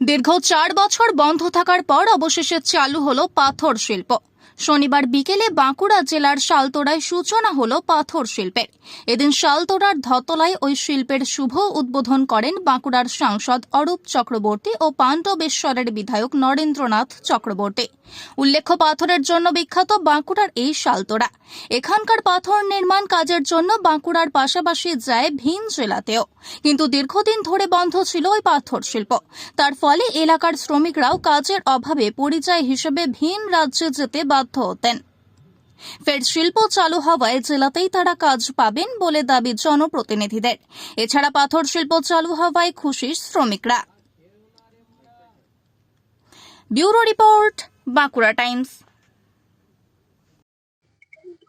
দীর্ঘ চার বছর বন্ধ থাকার পর অবশেষে চালু হলো পাথর শিল্প। শনিবার বিকেলে বাঁকুড়া জেলার শালতোড়ায় সূচনা হল পাথর শিল্পের। এদিন শালতোড়ার ধতলায় ওই শিল্পের শুভ উদ্বোধন করেন বাঁকুড়ার সাংসদ অরূপ চক্রবর্তী ও পাণ্ডবেশ্বরের বিধায়ক নরেন্দ্রনাথ চক্রবর্তী। উল্লেখ্য, পাথরের জন্য বিখ্যাত বাঁকুড়ার এই শালতোড়া। এখানকার পাথর নির্মাণ কাজের জন্য বাঁকুড়ার পাশাপাশি যায় ভিন জেলাতেও। কিন্তু দীর্ঘদিন ধরে বন্ধ ছিল ওই পাথর শিল্প। তার ফলে এলাকার শ্রমিকরাও কাজের অভাবে পরিচয় হিসেবে ভিন রাজ্যে যেতে বাধ্য হতেন। ফের শিল্প চালু হওয়ায় জেলাতেই তারা কাজ পাবেন বলে দাবি জনপ্রতিনিধিদের। এছাড়া পাথর শিল্প চালু হওয়ায় খুশি শ্রমিকরা। Bureau report, Bankura Times.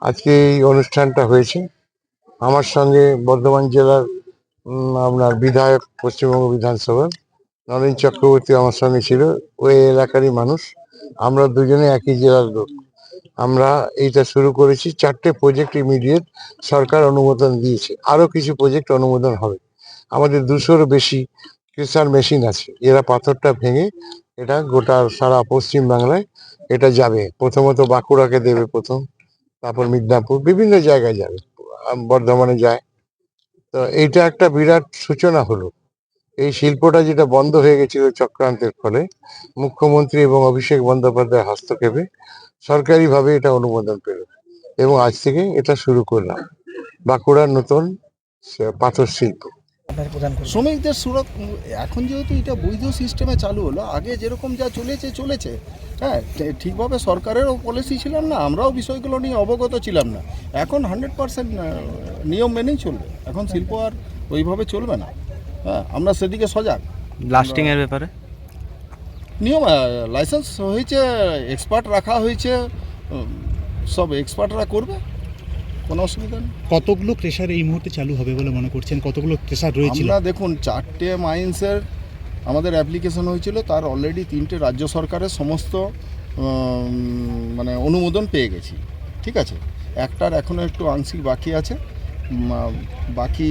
আজকে এই অনুষ্ঠানটা হয়েছে। আমার সঙ্গে বর্ধমান জেলার আপনার বিধায়ক, পশ্চিমবঙ্গ বিধানসভার নরেন চক্রবর্তী আমার সঙ্গে ছিল। ওই এলাকারই মানুষ। আমরা দুজনে একই জেলার লোক। আমরা এইটা শুরু করেছি, চারটে প্রজেক্ট ইমিডিয়েট সরকার অনুমোদন দিয়েছে। আরও কিছু প্রজেক্ট অনুমোদন হবে। আমাদের দুশোর বেশি ক্রেসার মেশিন আছে। এরা পাথরটা ভেঙে এটা গোটা সারা পশ্চিম বাংলায় এটা যাবে। প্রথমত বাঁকুড়াকে দেবে প্রথম, তারপর মিদনাপুর, বিভিন্ন জায়গায় যাবে। বর্ধমানে যায়। তো এইটা একটা বিরাট সূচনা হলো। এই শিল্পটা যেটা বন্ধ হয়ে গেছিল চক্রান্তের ফলে মুখ্যমন্ত্রী এবং অভিষেক বন্দ্যোপাধ্যায় হস্তক্ষেপে সরকারিভাবে এটা অনুমোদন পেল এবং আজ থেকে এটা শুরু করলাম। বাঁকুড়ার নতুন পাথর শিল্প। শ্রমিকদের সুরত এখন যেহেতু এটা বৈধ সিস্টেমে চালু হলো আগে যেরকম যা চলেছে চলেছে। হ্যাঁ ঠিকভাবে সরকারেরও পলিসি ছিলাম না আমরাও বিষয়গুলো নিয়ে অবগত ছিলাম না। এখন হান্ড্রেড পার্সেন্ট নিয়ম মেনেই চলবে। এখন শিল্প আর ওইভাবে চলবে না। হ্যাঁ আমরা সেদিকে সজাগ। ব্লাস্টিং এর ব্যাপারে? নিয়ম লাইসেন্স হয়েছে এক্সপার্ট রাখা হয়েছে সব এক্সপার্টরা করবে কোনো অসুবিধা নেই। কতগুলো ক্রেশার এই মুহূর্তে চালু হবে বলে মনে করছেন? কতগুলো ক্রেশার রয়েছে আমরা দেখুন চারটে মাইন্সের আমাদের অ্যাপ্লিকেশন হয়েছিল তার অলরেডি তিনটে রাজ্য সরকারের সমস্ত মানে অনুমোদন পেয়ে গেছি। ঠিক আছে? একটার এখনও একটু আংশিক বাকি আছে। বাকি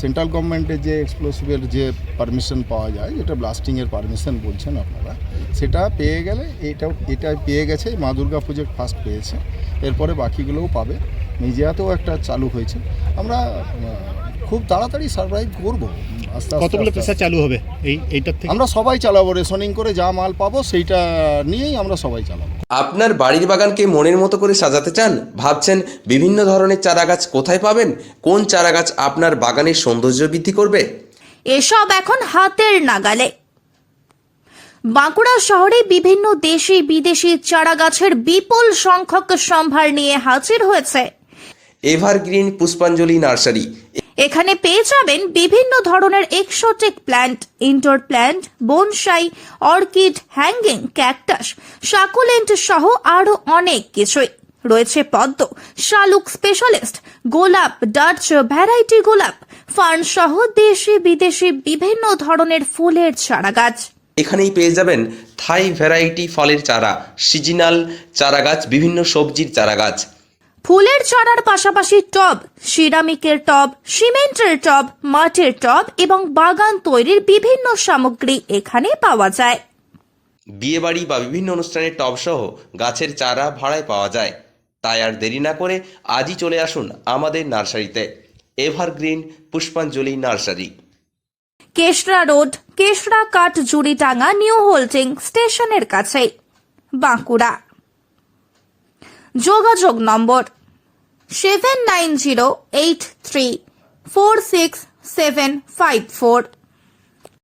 সেন্ট্রাল গভর্নমেন্টের যে এক্সপ্লোসিভের যে পারমিশন পাওয়া যায়, যেটা ব্লাস্টিংয়ের পারমিশন বলছেন আপনারা, সেটা পেয়ে গেলে এটা এটা পেয়ে গেছে, মা দুর্গা প্রজেক্ট ফার্স্ট পেয়েছে, এরপরে বাকিগুলোও পাবে। মিজিয়াতেও একটা চালু হয়েছে। আমরা খুব তাড়াতাড়ি সার্ভাইভ করব। আস্তে কতগুলো ক্রেশার চালু হবে এই এইটার থেকে? আমরা সবাই চালাবো রেশনিং করে যা মাল পাবো সেইটা নিয়েই আমরা সবাই চালাবো। আপনার বাড়ির বাগানকে মনের মতো করে সাজাতে চান? ভাবছেন বিভিন্ন ধরনের চারাগাছ কোথায় পাবেন? কোন চারাগাছ আপনার বাগানের সৌন্দর্য বৃদ্ধি করবে? এসব এখন হাতের নাগালে। বাঁকুড়া শহরে বিভিন্ন দেশি বিদেশি চারাগাছের বিপুল সংখ্যক সম্ভার নিয়ে হাজির হয়েছে। এভারগ্রিন পুষ্পাঞ্জলি নার্সারি। এখানে পেয়ে যাবেন বিভিন্ন ধরনের exotic plant indoor plant bonsai orchid hanging cactus succulent সহ আরও অনেক কিছুই। রয়েছে পদ্ম, শালুক স্পেশালিস্ট গোলাপ ডাচ ভ্যারাইটি গোলাপ, ফার্ন সহ দেশি বিদেশি বিভিন্ন ধরনের ফুলের চারা গাছ এখানেই পেয়ে যাবেন থাই ভ্যারাইটি ফলের চারা, সিজনাল চারাগাছ, বিভিন্ন সবজির চারাগাছ। ফুলের চারার পাশাপাশি টব সিরামিকের টব সিমেন্টের টব মাটির টব এবং বাগান তৈরির বিভিন্ন সামগ্রী এখানে পাওয়া যায়। বিয়েবাড়ি বা বিভিন্ন অনুষ্ঠানের টবসহ গাছের চারা ভাড়ায় পাওয়া যায়। তাই আর দেরি না করে আজই চলে আসুন আমাদের নার্সারিতে। এভারগ্রিন পুষ্পাঞ্জলি নার্সারি। কেশরা রোড কেশরা কাঠ জুড়িটাঙ্গা নিউ হোল্ডিং স্টেশনের কাছে বাঁকুড়া। যোগাযোগ নম্বর seven nine zero eight three four six seven five four